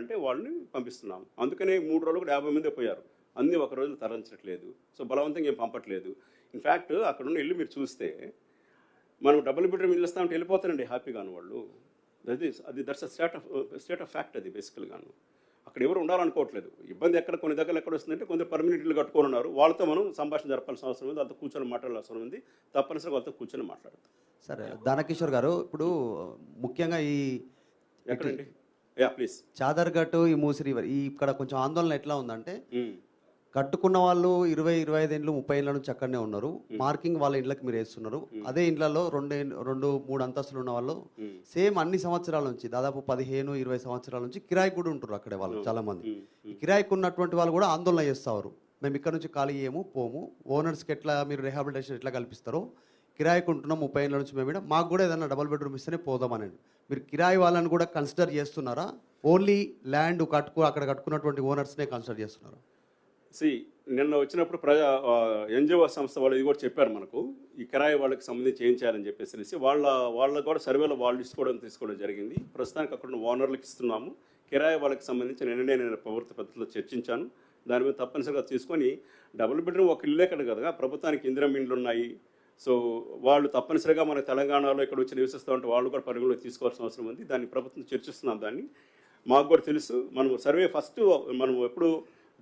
ఉండాలంటే వాళ్ళని పంపిస్తున్నాం. అందుకనే మూడు రోజులు యాభై మంది పోయారు. అన్నీ ఒక రోజు తరలించట్లేదు. సో బలవంతంగా ఏం పంపట్లేదు. ఇన్ఫ్యాక్ట్ అక్కడ ఉన్న ఇల్లు మీరు చూస్తే మనం డబుల్ బెడ్రూమ్ ఇల్లు ఇస్తామంటే వెళ్ళిపోతారండి హ్యాపీగాను వాళ్ళు. దట్ ఈస్ అది that's a state of state of fact అది బేసికల్గాను. అక్కడ ఎవరు ఉండాలనుకోవట్లేదు. ఇబ్బంది ఎక్కడ కొన్ని దగ్గర ఎక్కడ వస్తుందంటే కొంత పర్మనెంట్ ఇల్లు కట్టుకొని ఉన్నారు. వాళ్ళతో మనం సంభాషణ జరపాల్సిన అవసరం ఉంది. వాళ్ళతో కూర్చొని మాట్లాడాల్సిన అవసరం ఉంది. తప్పనిసరిగా వాళ్ళతో కూర్చొని మాట్లాడతాం. సరే దానకిషోర్ గారు ఇప్పుడు ముఖ్యంగా ఈ ఎక్కడండి? ప్లీజ్ చాదర్ఘట్ ఈ మూసి రివర్. ఈ ఇక్కడ కొంచెం ఆందోళన ఎట్లా ఉందంటే కట్టుకున్న వాళ్ళు ఇరవై ఇరవై ఐదు ఏళ్ళు ముప్పై ఏళ్ళ నుంచి అక్కడనే ఉన్నారు. మార్కింగ్ వాళ్ళ ఇంట్లోకి మీరు వేస్తున్నారు. అదే ఇండ్లలో రెండు రెండు మూడు అంతస్తులు ఉన్న వాళ్ళు సేమ్ అన్ని సంవత్సరాల నుంచి దాదాపు పదిహేను ఇరవై సంవత్సరాల నుంచి కిరాయి కూడా ఉంటారు అక్కడే వాళ్ళు చాలా మంది ఈ కిరాయికి ఉన్నటువంటి వాళ్ళు కూడా ఆందోళన చేస్తారు మేము ఇక్కడ నుంచి ఖాళీ చేయము పోము. ఓనర్స్కి ఎట్లా మీరు రిహాబిలిటేషన్ ఎట్లా కల్పిస్తారో కిరాయికి ఉంటున్నాం ముప్పై ఏళ్ళ నుంచి మేము మాకు కూడా ఏదైనా డబల్ బెడ్రూమ్ ఇస్తేనే పోదామని మీరు కిరాయి వాళ్ళని కూడా కన్సిడర్ చేస్తున్నారా? ఓన్లీ ల్యాండ్ కట్టుకు అక్కడ కట్టుకున్నటువంటి ఓనర్స్నే కన్సిడర్ చేస్తున్నారా? సి నిన్న వచ్చినప్పుడు ప్రజా ఎన్జిఓ సంస్థ వాళ్ళు ఇది కూడా చెప్పారు మనకు. ఈ కిరాయి వాళ్ళకి సంబంధించి ఏం చేయాలని చెప్పేసి వాళ్ళ వాళ్ళ కూడా సర్వేలో వాళ్ళు ఇచ్చుకోవడం తీసుకోవడం జరిగింది. ప్రస్తుతానికి అక్కడ ఉన్న ఓనర్లకు ఇస్తున్నాము. కిరాయి వాళ్ళకి సంబంధించిన నిన్ననే నేను ప్రభుత్వ పద్ధతిలో చర్చించాను. దాని మీద తప్పనిసరిగా తీసుకొని డబుల్ బెడ్రూమ్ ఒక ఇల్లే కదా కదా ప్రభుత్వానికి ఇందిరం ఇండ్లు ఉన్నాయి. సో వాళ్ళు తప్పనిసరిగా మన తెలంగాణలో ఇక్కడ వచ్చి నివసిస్తూ ఉంటే వాళ్ళు కూడా పరిగణలోకి తీసుకోవాల్సిన అవసరం ఉంది. దాన్ని ప్రభుత్వం చర్చిస్తున్నాం దాన్ని. మాకు కూడా తెలుసు మనం సర్వే ఫస్ట్ మనం ఎప్పుడు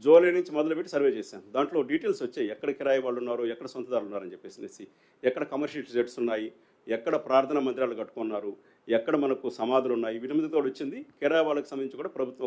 జూలై నుంచి మొదలుపెట్టి సర్వే చేశాం. దాంట్లో డీటెయిల్స్ వచ్చాయి. ఎక్కడ కిరాయి వాళ్ళు ఉన్నారు ఎక్కడ సొంతదారులు ఉన్నారని చెప్పేసి ఎక్కడ కమర్షియల్ జెట్స్ ఉన్నాయి ఎక్కడ ప్రార్థనా మందిరాలు కట్టుకున్నారు ఎక్కడ మనకు సమాధులు ఉన్నాయి వీటి మీద కూడా వచ్చింది. కిరాయి వాళ్ళకి సంబంధించి కూడా ప్రభుత్వం